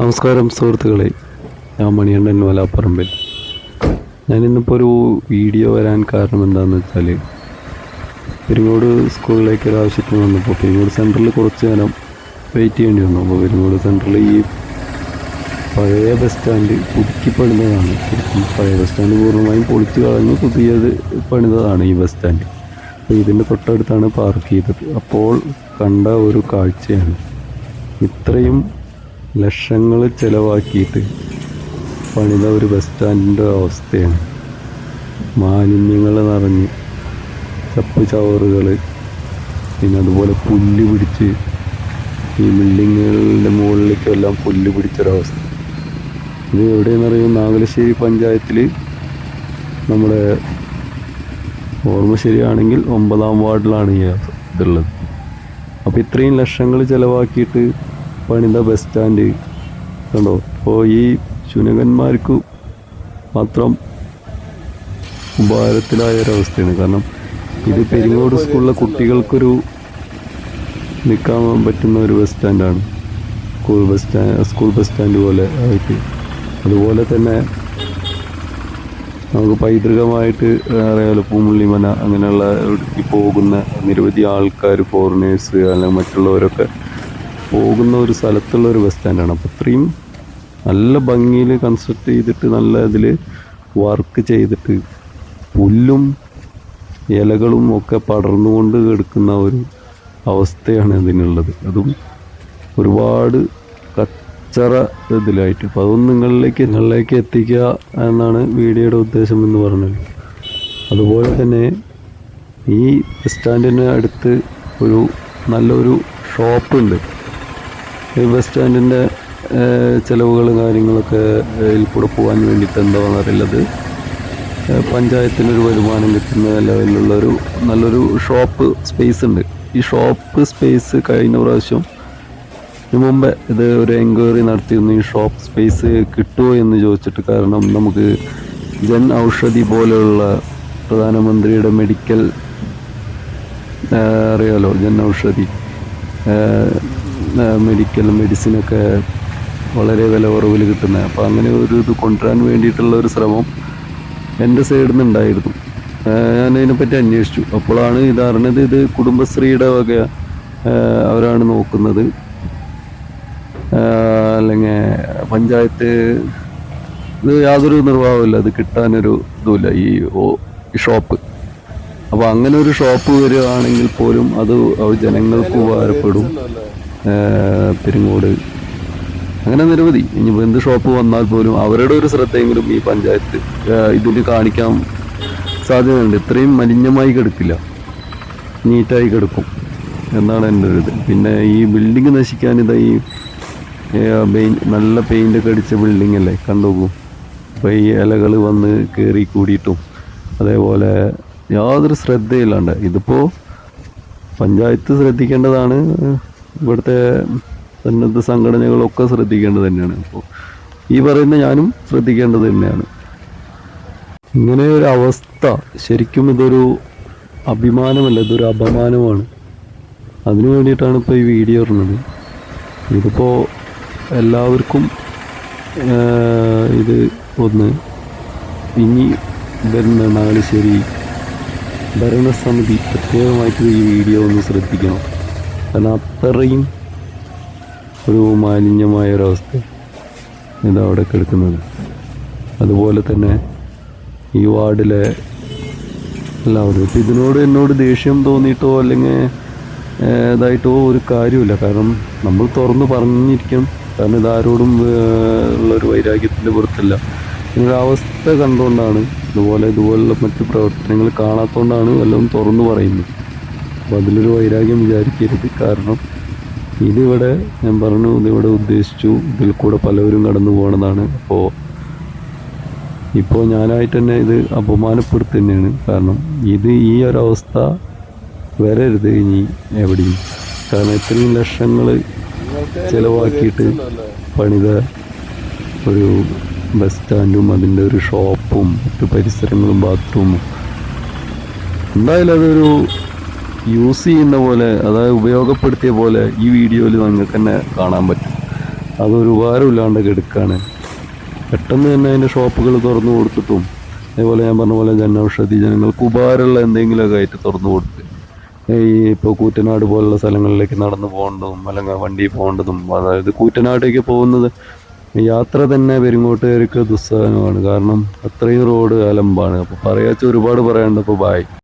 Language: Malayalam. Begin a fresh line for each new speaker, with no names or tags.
നമസ്കാരം സുഹൃത്തുക്കളെ. ഞാൻ മണിയണ്ണൻ വലാപ്പറമ്പിൽ. ഞാനിന്നിപ്പോൾ ഒരു വീഡിയോ വരാൻ കാരണം എന്താണെന്ന് വെച്ചാൽ പെരുങ്ങോട് സ്കൂളിലേക്ക് ഒരു ആവശ്യത്തിന് വന്നപ്പോൾ പെരുങ്ങോട് സെന്ററിൽ കുറച്ച് നേരം വെയിറ്റ് ചെയ്യേണ്ടി വന്നു. അപ്പോൾ പെരുങ്ങോട് സെന്ററിൽ ഈ പഴയ ബസ് സ്റ്റാൻഡ് പുതുക്കി പണിതതാണ്. പഴയ ബസ് സ്റ്റാൻഡ് പൂർണമായും പൊളിച്ച് കളഞ്ഞ് പുതിയത് പണിതതാണ് ഈ ബസ് സ്റ്റാൻഡ് അപ്പോൾ ഇതിന്റെ തൊട്ടടുത്താണ് പാർക്ക് ചെയ്തത്. അപ്പോൾ കണ്ട ഒരു കാഴ്ചയാണ്. ഇത്രയും ലക്ഷങ്ങൾ ചിലവാക്കിയിട്ട് പണിത ഒരു ബസ് സ്റ്റാൻഡിന്റെ അവസ്ഥയാണ്. മാലിന്യങ്ങൾ നിറഞ്ഞ് ചപ്പ് ചവറുകൾ പിന്നെ അതുപോലെ പുല്ല് പിടിച്ച് ഈ ബിൽഡിങ്ങുകളുടെ മുകളിലേക്കെല്ലാം പുല്ല് പിടിച്ചൊരവസ്ഥ. ഇത് എവിടെയെന്ന് അറിയുമ്പോൾ നാഗലശ്ശേരി പഞ്ചായത്തിൽ നമ്മുടെ ഓർമ്മ ശരിയാണെങ്കിൽ ഒമ്പതാം വാർഡിലാണ് ഈ ഇതുള്ളത്. അപ്പോൾ ഇത്രയും ലക്ഷങ്ങൾ ചിലവാക്കിയിട്ട് പണിത ബസ് സ്റ്റാൻഡ് കണ്ടോ? അപ്പോൾ ഈ ശുനകന്മാർക്ക് മാത്രം ഉപകാരത്തിലായ ഒരവസ്ഥയാണ് കാരണം ഇത് പെരിങ്ങോട് സ്കൂളിലെ കുട്ടികൾക്കൊരു നിൽക്കാൻ പറ്റുന്ന ഒരു bus സ്റ്റാൻഡാണ് school bus stand school bus stand പോലെ ആയിട്ട്. അതുപോലെ തന്നെ നമുക്ക് പൈതൃകമായിട്ട് അറിയാമല്ലോ പൂമുള്ളിമന അങ്ങനെയുള്ള പോകുന്ന നിരവധി ആൾക്കാർ ഫോറിനേഴ്സ് അല്ലെങ്കിൽ മറ്റുള്ളവരൊക്കെ പോകുന്ന ഒരു സ്ഥലത്തുള്ള ഒരു ബസ് സ്റ്റാൻഡാണ് അപ്പോൾ അത്രയും നല്ല ഭംഗിയിൽ കൺസ്ട്രക്ട് ചെയ്തിട്ട് നല്ല ഇതിൽ വർക്ക് ചെയ്തിട്ട് പുല്ലും ഇലകളും ഒക്കെ പടർന്നുകൊണ്ട് കിടക്കുന്ന ഒരു അവസ്ഥയാണ് ഇതിനുള്ളത്. അതും ഒരുപാട് കച്ചറ ഇതിലായിട്ട്. അപ്പോൾ അതൊന്നും നിങ്ങളിലേക്ക് നിങ്ങളിലേക്ക് എത്തിക്കുക എന്നാണ് വീഡിയോയുടെ ഉദ്ദേശം എന്ന് പറഞ്ഞത്. അതുപോലെ തന്നെ ഈ ബസ് സ്റ്റാൻഡിന് അടുത്ത് ഒരു നല്ലൊരു ഷോപ്പുണ്ട് ഈ ബസ് സ്റ്റാൻഡിന്റെ ചിലവുകളും കാര്യങ്ങളൊക്കെ ഇതിൽ കൂടെ പോകാൻ വേണ്ടിയിട്ട് എന്താണെന്ന് അറിയില്ലത് പഞ്ചായത്തിനൊരു വരുമാനം കിട്ടുന്ന ലെവലിലുള്ളൊരു നല്ലൊരു ഷോപ്പ് സ്പേസ് ഉണ്ട്. ഈ ഷോപ്പ് സ്പേസ് കഴിഞ്ഞ പ്രാവശ്യം മുമ്പേ ഇത് ഒരു എൻക്വയറി നടത്തിയിരുന്നു. ഈ ഷോപ്പ് സ്പേസ് കിട്ടുമോ എന്ന് ചോദിച്ചിട്ട് കാരണം നമുക്ക് ജൻ ഔഷധി പോലെയുള്ള പ്രധാനമന്ത്രിയുടെ മെഡിക്കൽ അറിയാലോ ജൻ ഔഷധി. മെഡിക്കൽ മെഡിസിനൊക്കെ വളരെ വില കുറവിൽ കിട്ടുന്നത് അപ്പോൾ അങ്ങനെ ഒരു ഇത് കൊണ്ടുവരാൻ വേണ്ടിയിട്ടുള്ള ഒരു ശ്രമം എന്റെ സൈഡിൽ നിന്ന് ഉണ്ടായിരുന്നു ഞാൻ അതിനെപ്പറ്റി അന്വേഷിച്ചു. അപ്പോഴാണ് ഇത് അറിഞ്ഞത് ഇത് കുടുംബശ്രീയുടെ വക അവരാണ് നോക്കുന്നത്. അല്ലെങ്കിൽ പഞ്ചായത്ത് ഇത് യാതൊരു നിർവാഹമില്ല അത് കിട്ടാനൊരു ഇതുമില്ല ഈ ഓ- ഷോപ്പ്. അപ്പോൾ അങ്ങനെ ഒരു ഷോപ്പ് വരികയാണെങ്കിൽ പോലും അത് ജനങ്ങൾക്ക് ഉപകാരപ്പെടും. പെരിങ്ങോട്. അങ്ങനെ നിരവധി. ഇനിയിപ്പോൾ എന്ത് ഷോപ്പ് വന്നാൽ പോലും അവരുടെ ഒരു ശ്രദ്ധയെങ്കിലും ഈ പഞ്ചായത്ത് ഇതിൽ കാണിക്കാൻ സാധ്യതയുണ്ട്. ഇത്രയും മലിനമായി കിടക്കില്ല. നീറ്റായി കിടക്കും. എന്നാണ് എന്റെ ഒരു ഇത്. പിന്നെ ഈ ബിൽഡിങ് നശിക്കാൻ ഇതാ ഈ നല്ല പെയിന്റ് ഒക്കെ അടിച്ച ബിൽഡിംഗ് അല്ലേ? കണ്ടുപോകും അപ്പോൾ ഈ ഇലകൾ വന്ന് കയറി കൂടിയിട്ടും അതേപോലെ യാതൊരു ശ്രദ്ധയില്ലാണ്ട്. ഇതിപ്പോൾ പഞ്ചായത്ത് ശ്രദ്ധിക്കേണ്ടതാണ്. ഇവിടുത്തെ സന്നദ്ധ സംഘടനകളൊക്കെ ശ്രദ്ധിക്കേണ്ടത് തന്നെയാണ്. അപ്പോൾ ഈ പറയുന്ന ഞാനും ശ്രദ്ധിക്കേണ്ടത് തന്നെയാണ്. ഇങ്ങനെ ഒരു അവസ്ഥ ശരിക്കും ഇതൊരു അഭിമാനമല്ല ഇതൊരു അപമാനമാണ്. അതിനു വേണ്ടിയിട്ടാണ് ഇപ്പോൾ ഈ വീഡിയോ ഇടുന്നത്. ഇതിപ്പോൾ എല്ലാവർക്കും ഇത് ഒന്ന് ഇനി വരുന്ന ശരി ഭരണസമിതി പ്രത്യേകമായിട്ട് ഈ വീഡിയോ ഒന്ന് ശ്രദ്ധിക്കണം. കാരണം അത്രയും ഒരു മാലിന്യമായ ഒരവസ്ഥ ഇതാ അവിടെ കിടക്കുന്നത്. അതുപോലെ തന്നെ ഈ വാർഡിലെ എല്ലാവരും. ഇപ്പം ഇതിനോട് എന്നോട് ദേഷ്യം തോന്നിയിട്ടോ അല്ലെങ്കിൽ ഇതായിട്ടോ ഒരു കാര്യമില്ല കാരണം നമ്മൾ തുറന്ന് പറഞ്ഞിരിക്കും കാരണം ഇതാരോടും ഉള്ളൊരു വൈരാഗ്യത്തിന്റെ പുറത്തല്ല. അവസ്ഥ കണ്ടുകൊണ്ടാണ് ഇതുപോലെ ഇതുപോലുള്ള മറ്റ് പ്രവർത്തനങ്ങൾ കാണാത്തതുകൊണ്ടാണ് വല്ലതും തുറന്നു പറയുന്നത്. അപ്പോൾ അതിലൊരു വൈരാഗ്യം വിചാരിക്കരുത്. കാരണം ഇതിവിടെ ഞാൻ പറഞ്ഞു ഇതിവിടെ ഉദ്ദേശിച്ചു ഇതിൽ കൂടെ പലവരും കടന്നു പോകണതാണ്. അപ്പോൾ ഇപ്പോൾ ഞാനായിട്ട് തന്നെ ഇത് അപമാനപ്പെടുത്തി തന്നെയാണ് കാരണം ഇത് ഈ ഒരവസ്ഥ വരരുത് ഇനി എവിടെയും. കാരണം ഇത്രയും ലക്ഷങ്ങൾ ചിലവാക്കിയിട്ട് പണിത ഒരു ബസ് സ്റ്റാൻഡും അതിന്റെ ഒരു ഷോപ്പും മറ്റു പരിസരങ്ങളും ബാത്റൂമും. എന്തായാലും അതൊരു യൂസ് ചെയ്യുന്ന പോലെ അതായത് ഉപയോഗപ്പെടുത്തിയ പോലെ ഈ വീഡിയോയിൽ നിങ്ങൾക്ക് തന്നെ കാണാൻ പറ്റും. അതൊരു ഉപകാരമില്ലാണ്ട് എടുക്കുകയാണ് പെട്ടെന്ന് തന്നെ അതിന്റെ ഷോപ്പുകൾ തുറന്നു കൊടുത്തിട്ടും അതേപോലെ ഞാൻ പറഞ്ഞ പോലെ ജനൌഷധി ജനങ്ങൾക്ക് ഉപകാരമുള്ള എന്തെങ്കിലുമൊക്കെ ആയിട്ട് തുറന്നു കൊടുത്ത് ഈ ഇപ്പോൾ കൂറ്റനാട് പോലുള്ള സ്ഥലങ്ങളിലേക്ക് നടന്നു പോകേണ്ടതും അല്ലെങ്കിൽ വണ്ടി പോകേണ്ടതും അതായത് കൂറ്റനാട്ടേക്ക് പോകുന്നത് യാത്ര തന്നെ പെരുങ്ങോട്ടുകാർക്ക് ദുസ്സഹനമാണ്. കാരണം അത്രയും റോഡ് അലമ്പാണ്. അപ്പോൾ പറയാച്ച ഒരുപാട് പറയാനുണ്ട്. അപ്പോൾ ബായ്